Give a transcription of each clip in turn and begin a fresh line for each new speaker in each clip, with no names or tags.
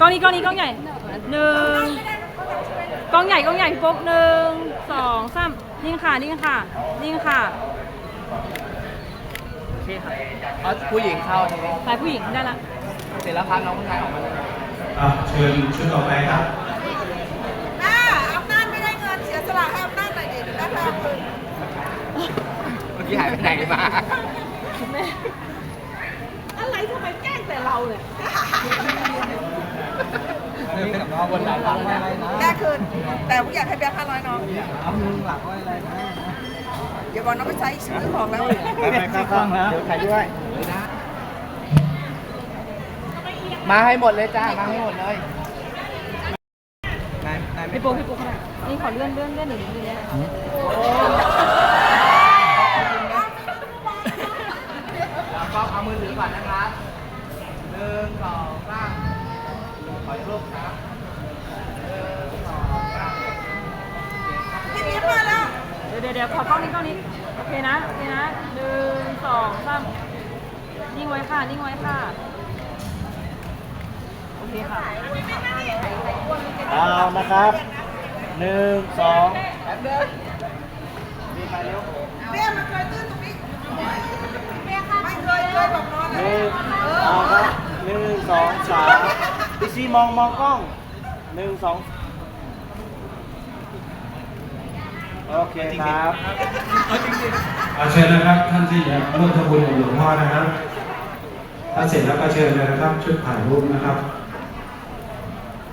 กล้องนี้กล้องนี้กล้องใหญ่หนึ่งกล้องใหญ่กล้องใหญ่พี่โป๊กหนึ่งสองสามนิ่งค่ะนิ่งค่ะนิ่งค่ะ
โอเคครับเอาผู้หญิงเข้าทีนี้
ถ่ายผู้หญิงได้ละ
เสร็จแล้วพักน้องผู้ชายออกมาเลย
อะเชิญชุดต่อไปครับ
หน้าอำนาจไม่ได้เงินเสียสละให้อำนาจหน่อยดิเดี๋ยวได้เอาคืน
เมื่อกี้หายไปไหนมา
อะไรทำไมแกล้งแต่ เราเนี่ย
เรื่องกับน้องบนหลังหลังอะไรนะ
แก้คืนแต่ผู้อยากให้แบงค์ห้าร้อยน้อง
เอามือหลังไว้อะไรนะ
อย่าบอกน้องไปใช้ซื้อของแล้ว
ไปข้างแล้วเดี๋ยวใครด้วยมาให้หมดเลยจ้ามาให้หมดเลยนายนายไม่
พี่โป๊กพี่โป๊กขนาดนี่ขอเลื่อนเลื่อนเลื่อนหนึ่งนิดนึงได้ไหม
แล้วก็เอามือถือก่อนนะครับห นึ่งสองสามขอรูปครับหนึ่งสองสาม
พี่มิ้นมาแล้ว
เดี๋ยวเดี๋ยวเดี๋ยวขอกล้องนี้กล้องนี้ โอเคนะ โอเคนะหนึ่งสองสามนิ่งไว้ค่ะ นิ่งไว้ค่ะ โอเคค่ะ
เอานะครับหนึ่งสอง
แป๊บเดินมีไปเร็ว
แม่มันเคยตื้นตรงนี้ไม่เคยเคยบอกนอน
ห
เล
นึ่
ย
งเอาครับหนึ่ง สามพี่ซีมองมองกล้องหนึ่งสองโอเคครับ
เอาเชิญนะครับ ท่านที่อยากร่วมทำบุญกับหลวงพ่อนะครับถ้าเสร็จแล้วก็เชิญเลยนะครับชุดถ่ายรูปนะครับ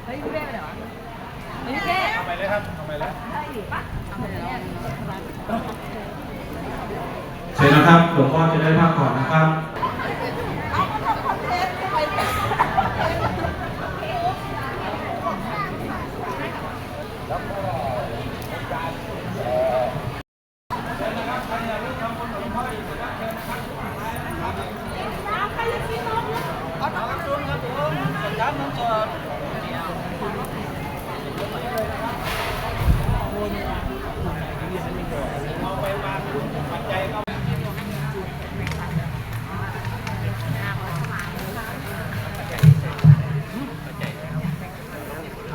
เฮ้ยพี่เป้ไปไหนวะพี่เป้เอาไปเลยครับเอาไปเลยได้อยู่ปะเอาไปเลย
เชิญนะครับหลวงพ่อจะได้พักผ่อนนะครับ
เอามาทำคอนเทนต์ไป
เอ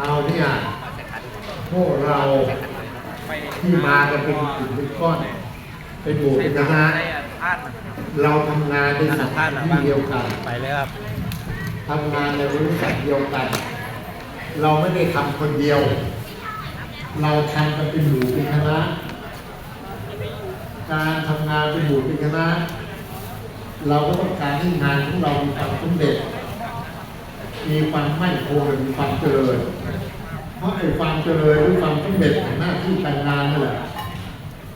าเนี่ยพวกเราที่มากันเป็นกลุ่มเป็นก้อนเป็นหมู่เป็นคณะเราทำงานในสถานที่เดียวกัน
ไปเลยครับ
ทำงานในบริษัทเดียวกัน เราไม่ได้ทำคนเดียว เราทำกันเป็นหมู่เป็นคณะ การทำงานเป็นหมู่เป็นคณะ เราก็ต้องการให้งานของเรามีความสำเร็จ มีความมั่นคงมีความเจริญ เพราะไอ้ความเจริญหรือความสำเร็จของหน้าที่การงานนั่นแหละ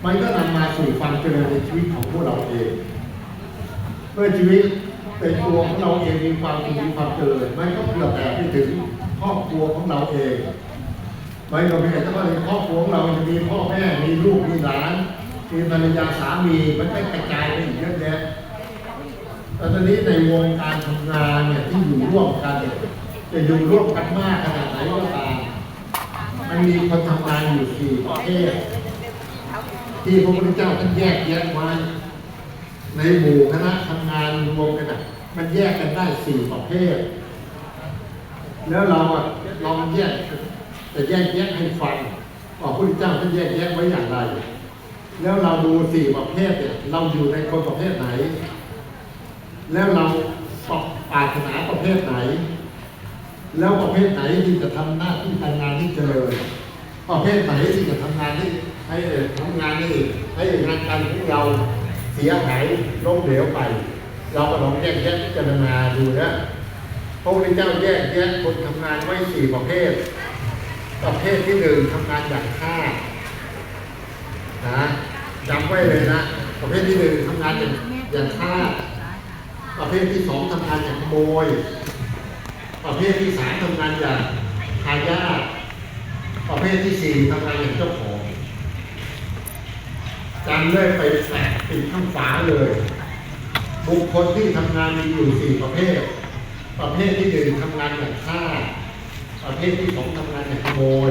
มันก็นำมาสู่ความเจริญในชีวิตของพวกเราเองเมื่อชีวิต เป็นตัวของเราเองมีความสุขมีความเจริญมันก็เพื่อแต่ไปถึงครอบครัวของเราเองไม่ก็เป็นแต่เฉพาะในครอบครัวของเราจะมีพ่อแม่มีลูกมีหลานมีภรรยาสามีมันก็กระจายไปอีกเยอะแยะแต่ตอนนี้ในวงการทำงานเนี่ยที่อยู่ร่วมกันเนี่ยจะอยู่ร่วมกันมากขนาดไหนก็ตามมันมีคนทำงานอยู่สี่ประเภทที่พระพุทธเจ้าท่านแยกแยะไว้ ในหมู่คณะทำงานรวมกันอะมันแยกกันได้สี่ประเภท แล้วเราอะลองแยกแต่แยกแยะให้ฟังว่าพระพุทธเจ้าท่านแยกแยะไว้อย่างไร แล้วเราดูสี่ประเภทเนี่ยเราอยู่ในคนประเภทไหน แล้วเราปรารถนาประเภทไหน แล้วประเภทไหนที่จะทำหน้าที่การงานที่เจริญประเภทไหนที่จะทำงานที่ให้ทำงานนี่ให้งานการของเรา สียหายล้มเหลวไป เราก็ลองแยกแยะพิจารณาดูนะพระพุทธเจ้าแยกแยะคนทำงานไว้สี่ประเภท ประเภทที่หนึ่งทำงานอย่างฆ่านะจำไว้เลยนะประเภทที่หนึ่งทำงานอย่างอย่างฆ่าประเภทที่สองทำงานอย่างขโมย ประเภทที่สามทำงานอย่างทายาทประเภทที่สี่ทำงานอย่างเจ้าของ จำเลยไปแปะติดข้างฝาเลย บุคคลที่ทำงานมีอยู่สี่ประเภท ประเภทที่หนึ่งทำงานอย่างฆ่า ประเภทที่สองทำงานอย่างขโมย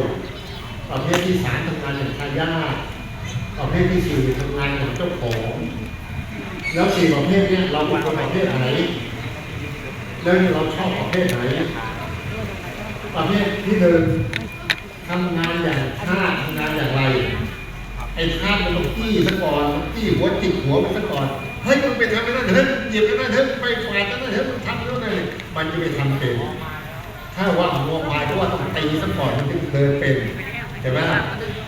ประเภทที่สามทำงานอย่างทายาทประเภทที่สี่ทำงานอย่างเจ้าของ แล้วสี่ประเภทเนี้ยเราเป็นประเภทไหน แล้วเราชอบประเภทไหน ประเภทที่หนึ่งทำงานอย่างชาทำงานอย่างไร ไอ้ชาติมันต้องจี้ซะก่อนจี้หัวจิกหัวมันซะก่อนเฮ้ยมึงไปทำไปนั่นเถอะหยิบไปนั่นเถอะไปฝาดนั่นเถอะมึงทำแล้วไงมันจะไปทำเป็นถ้าว่าหัวควายก็ว่าต้องตีซะก่อนมันถึงเดินเป็นเห็นไหม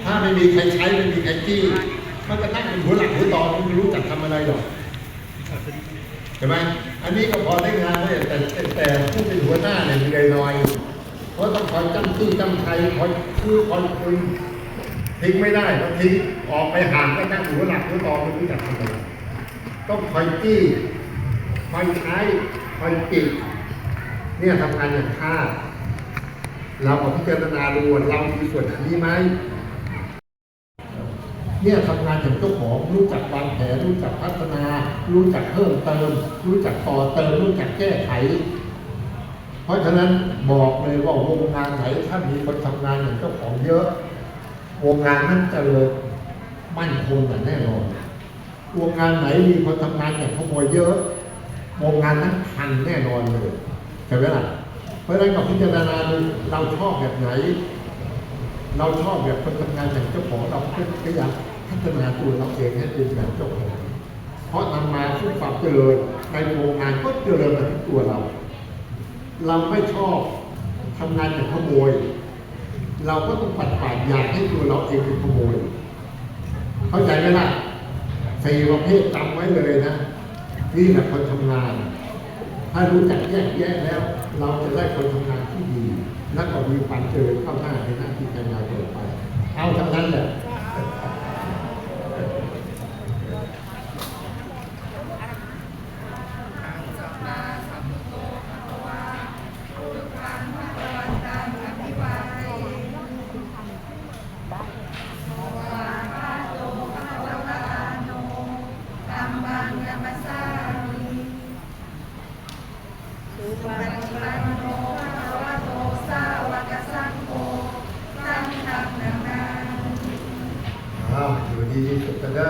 ถ้าไม่มีใครใช้ไม่มีใครจี้มันก็นั่งเป็นหัวหลักหัวตอมันไม่รู้จักทำอะไรหรอกเห็นไหมอันนี้ก็พอได้งานเลยแต่แต่แต่ผู้เป็นหัวหน้าเนี่ยมีเลยน้อยเพราะต้องคอยจำที่จำไทยคอยคือคอยคุย ทิ้งไม่ได้ต้องทิ้งออกไปห่างก็นั่งหัวหลักหัวตอไม่รู้จักทำอะไรต้องคอยจี้คอยใช้คอยจิกเนี่ยทำงานอย่างข้าเราก็พิจารณาดูเรามีส่วนนี้ไหมเนี่ยทำงานอย่างเจ้าของรู้จักวางแผนรู้จักพัฒนา รู้จักเพิ่มเติม รู้จักต่อเติม รู้จักแก้ไข เพราะฉะนั้นบอกเลยว่าวงงานไหนถ้ามีคนทำงานอย่างเจ้าของเยอะ วงงานนั้นเจริญมั่นคงอย่างแน่นอนวงงานไหนมีคนทำงานอย่างขโมยเยอะ วงงานนั้นพันแน่นอนเลยใช่ไหมล่ะเพราะฉะนั้นก็พิจารณาดูเราชอบแบบไหน เราชอบแบบคนทำงานอย่างเจ้าของเราก็พยายามพัฒนาตัวเราเองให้เป็นแบบเจ้าของเพราะนำมาซึ่งความเจริญในวงงานก็เจริญมาที่ตัวเรา เราไม่ชอบทำงานอย่างขโมย เราก็ต้องปัดป่าดอยากให้ตัวเราเองเป็นขโมยเข้าใจไหมล่ะสี่ประเภทจำไว้เลยนะนี่แหละคนทำงาน ถ้ารู้จักแยกแยะแล้ว เราจะได้คนทำงานที่ดี และก็มีความเจริญเข้าหน้าในหน้าที่การงานต่อไป เอาทั้งนั้นแหละ విజయ కొత్తగా